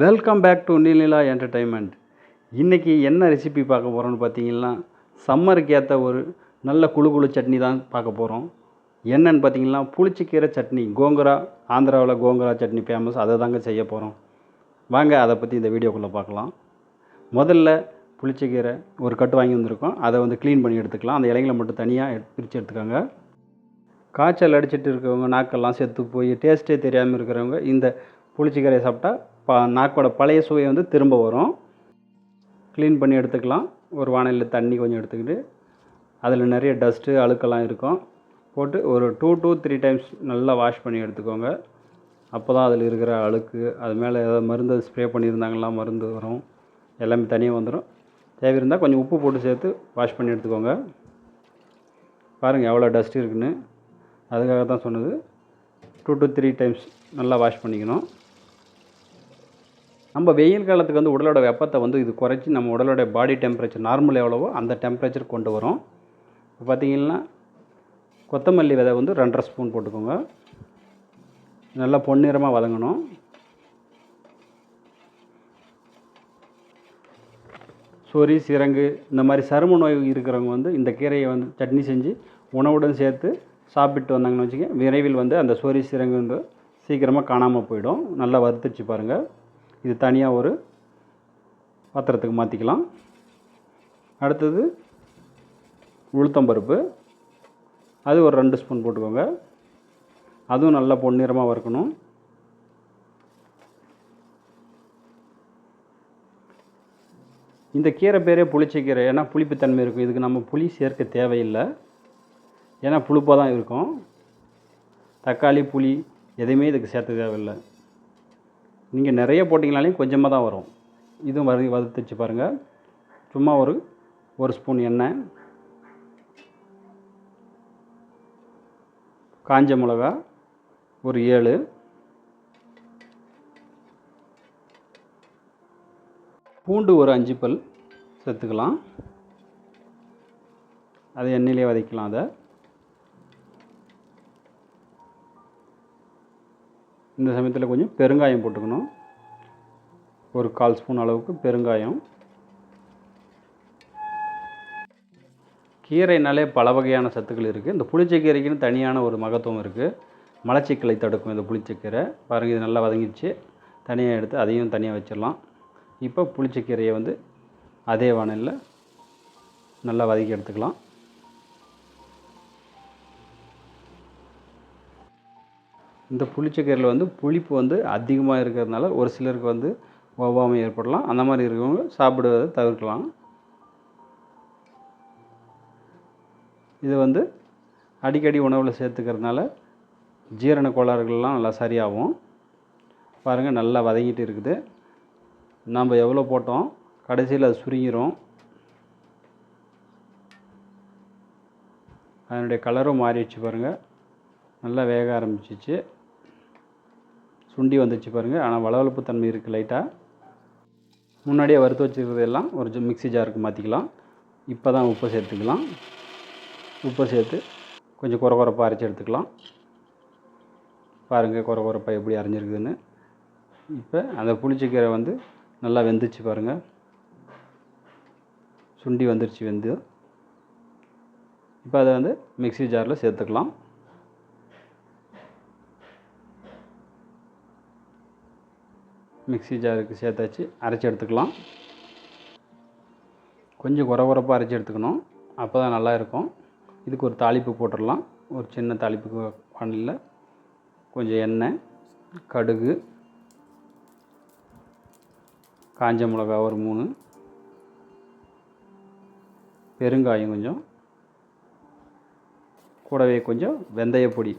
Welcome back to Neelila entertainment இன்றைக்கி என்ன recipe பார்க்க போகிறோம்னு பார்த்தீங்கன்னா சம்மருக்கு ஏற்ற ஒரு நல்ல குழு குழு சட்னி தான் பார்க்க போகிறோம் என்னன்னு பார்த்தீங்கன்னா புளிச்சிக்கீரை சட்னி கோங்குரா ஆந்திராவில் கோங்குரா சட்னி ஃபேமஸ் அதை தாங்க செய்ய போகிறோம் வாங்க அதை பற்றி இந்த வீடியோக்குள்ளே பார்க்கலாம். முதல்ல புளிச்சக்கீரை ஒரு கட்டு வாங்கி வந்திருக்கோம். அதை வந்து க்ளீன் பண்ணி எடுத்துக்கலாம். அந்த இலைகளை மட்டும் தனியாக பிரித்து எடுத்துக்கோங்க. காய்ச்சல் அடிச்சிட்டு இருக்கிறவங்க நாக்கெல்லாம் செத்து போய் டேஸ்ட்டே தெரியாமல் இருக்கிறவங்க இந்த புளிச்சிக்கீரையை சாப்பிட்டா பா நாக்கோட பழைய சுவை வந்து திரும்ப வரும். க்ளீன் பண்ணி எடுத்துக்கலாம். ஒரு வானலில் தண்ணி கொஞ்சம் எடுத்துக்கிட்டு அதில் நிறைய டஸ்ட்டு அழுக்கெல்லாம் இருக்கும். போட்டு ஒரு டூ டூ த்ரீ டைம்ஸ் நல்லா வாஷ் பண்ணி எடுத்துக்கோங்க. அப்போ தான் அதில் இருக்கிற அழுக்கு அது மேலே ஏதாவது மருந்து ஸ்ப்ரே பண்ணியிருந்தாங்களா மருந்து வரும். எல்லாமே தனியாக வந்துடும் தேவை இருந்தால் கொஞ்சம் உப்பு போட்டு சேர்த்து வாஷ் பண்ணி எடுத்துக்கோங்க. பாருங்கள் எவ்வளோ டஸ்ட்டு இருக்குன்னு. அதுக்காக தான் சொன்னது. டூ டு த்ரீ டைம்ஸ் நல்லா வாஷ் பண்ணிக்கணும். நம்ம வெயில் காலத்துக்கு வந்து உடலோட வெப்பத்தை வந்து இது குறைச்சி நம்ம உடலோட பாடி டெம்பரேச்சர் நார்மல் எவ்வளவோ அந்த டெம்பரேச்சர் கொண்டு வரும். இப்போ பார்த்தீங்கன்னா கொத்தமல்லி விதை வந்து ரெண்டரை ஸ்பூன் போட்டுக்கோங்க. நல்லா பொன்னிறமாக வதங்கணும். சொறி சிரங்கு இந்த மாதிரி சரும நோய் இருக்கிறவங்க வந்து இந்த கீரையை வந்து சட்னி செஞ்சு உணவுடன் சேர்த்து சாப்பிட்டு வந்தாங்கன்னு வச்சுக்க விரைவில் வந்து அந்த சொறி சிரங்கு வந்து சீக்கிரமாக காணாமல் போயிடும். நல்லா வறுத்துச்சு பாருங்கள் இது தனியாக ஒரு பாத்திரத்துக்கு மாற்றிக்கலாம் அடுத்தது உளுத்தம்பருப்பு அது ஒரு ரெண்டு ஸ்பூன் போட்டுக்கோங்க. அதுவும் நல்லா பொன்னிறமாக வறுக்கணும். இந்த கீரை பேரே புளிச்சக்கீரை ஏன்னா புளிப்புத்தன்மை இருக்கும். இதுக்கு நம்ம புளி சேர்க்க தேவையில்லை. ஏன்னா புளிப்பாக தான் இருக்கும். தக்காளி புளி எதையுமே இதுக்கு சேர்த்து தேவையில்லை. நீங்கள் நிறைய போட்டிங்கனாலையும் கொஞ்சமாக தான் வரும். இதுவும் வறு வறுத்துச்சு பாருங்கள் சும்மா ஒரு ஒரு ஸ்பூன் எண்ணெய். காஞ்ச மிளகா ஒரு ஏழு. பூண்டு ஒரு அஞ்சு பல் சேர்த்துக்கலாம். அதை எண்ணெயிலே வதக்கலாம் அதை. இந்த சமயத்தில் கொஞ்சம் பெருங்காயம் போட்டுக்கணும். ஒரு கால் ஸ்பூன் அளவுக்கு பெருங்காயம். கீரைனாலே பல வகையான சத்துக்கள் இருக்குது இந்த புளிச்சக்கீரைக்குன்னு தனியான ஒரு மகத்துவம் இருக்குது மலச்சிக்கலை தடுக்கும் இந்த புளிச்சக்கீரை. பாருங்கள் இது நல்லா வதங்கிடுச்சு. தனியாக எடுத்து அதையும் தனியாக வச்சிடலாம். இப்போ புளிச்சக்கீரையை வந்து அதே வானலில் நல்லா வதக்கி எடுத்துக்கலாம். இந்த புளிச்சக்கீரையில் வந்து புளிப்பு வந்து அதிகமாக இருக்கிறதுனால ஒரு சிலருக்கு வந்து ஒவ்வாமை ஏற்படலாம். அந்த மாதிரி இருக்கிறவங்க சாப்பிடுவதை தவிர்க்கலாம். இது வந்து அடிக்கடி உணவில் சேர்த்துக்கிறதுனால ஜீரண கோளாறுகள்லாம் நல்லா சரியாகும். பாருங்கள் நல்லா வதங்கிட்டு இருக்குது. நம்ம எவ்வளோ போட்டோம்? கடைசியில் அது சுருங்கிரும். அதனுடைய கலரும் மாறிடுச்சு பாருங்கள் நல்லா வேக ஆரம்பிச்சிச்சு. சுண்டி வந்துச்சு பாருங்கள் ஆனால் வளவளப்பு தன்மை இருக்குது லைட்டாக முன்னாடியே வறுத்து வச்சுருக்கிறதெல்லாம் ஒரு மிக்ஸி ஜாருக்கு மாற்றிக்கலாம் இப்போ தான் உப்பு சேர்த்துக்கலாம். உப்பு சேர்த்து கொஞ்சம் குறை குறைப்பாக அரைச்சி எடுத்துக்கலாம். பாருங்கள் குறை குறைப்பாக எப்படி அரைஞ்சிருக்குதுன்னு. இப்போ அந்த புளிச்சக்கீரை வந்து நல்லா வெந்துச்சு பாருங்கள் சுண்டி வந்துருச்சு வெந்து. இப்போ அதை வந்து மிக்ஸி ஜாரில் சேர்த்துக்கலாம். மிக்ஸி ஜாருக்கு சேர்த்தாச்சு அரைச்சி எடுத்துக்கலாம். கொஞ்சம் குறை குறைப்பாக அரைச்சி எடுத்துக்கணும். அப்போ தான் நல்லா இருக்கும். இதுக்கு ஒரு தாளிப்பு போட்டுடலாம். ஒரு சின்ன தாளிப்பு வானலில் கொஞ்சம் எண்ணெய் கடுகு காஞ்ச மிளகா ஒரு மூணு பெருங்காயம் கொஞ்சம் கூடவே கொஞ்சம் வெந்தயப்பொடி.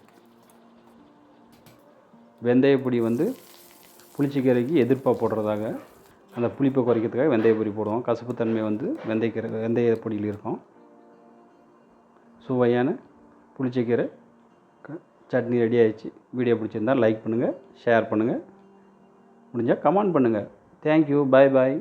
வெந்தயப்பொடி வந்து புளிச்சக்கீரைக்கு எதிர்ப்பாக போடுறதாக அந்த புளிப்பை குறைக்கிறதுக்காக வெந்தயப்பொடி போடுவோம். கசப்புத்தன்மை வந்து வெந்தயக்கீரை வெந்தய பொடியில் இருக்கும். சுவையான புளிச்சக்கீரை சட்னி ரெடி ஆகிடுச்சு வீடியோ பிடிச்சிருந்தால் லைக் பண்ணுங்கள் ஷேர் பண்ணுங்கள் முடிஞ்சால் கமெண்ட் பண்ணுங்கள் தேங்க்யூ பாய் பாய்